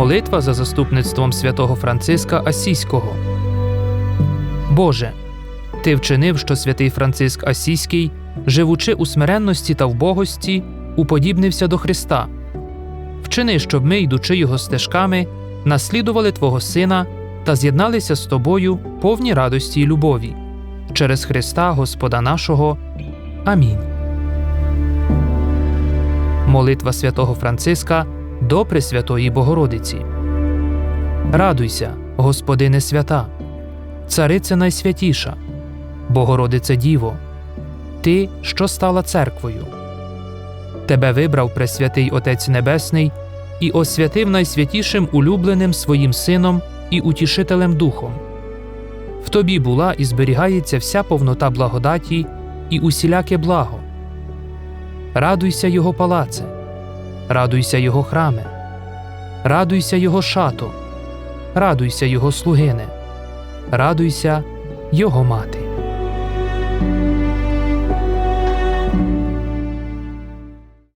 Молитва за заступництвом святого Франциска Асійського. Боже, Ти вчинив, що святий Франциск Асійський, живучи у смиренності та вбогості, уподібнився до Христа. Вчини, щоб ми, йдучи його стежками, наслідували Твого Сина та з'єдналися з Тобою повні радості й любові. Через Христа Господа нашого. Амінь. Молитва святого Франциска до Пресвятої Богородиці. Радуйся, Господине свята, Цариця найсвятіша, Богородице Діво, Ти, що стала церквою. Тебе вибрав Пресвятий Отець Небесний і освятив найсвятішим улюбленим своїм Сином і утішителем Духом. В тобі була і зберігається вся повнота благодаті і усіляке благо. Радуйся Його палаце, радуйся Його храме, радуйся Його шато, радуйся Його слугине, радуйся Його мати.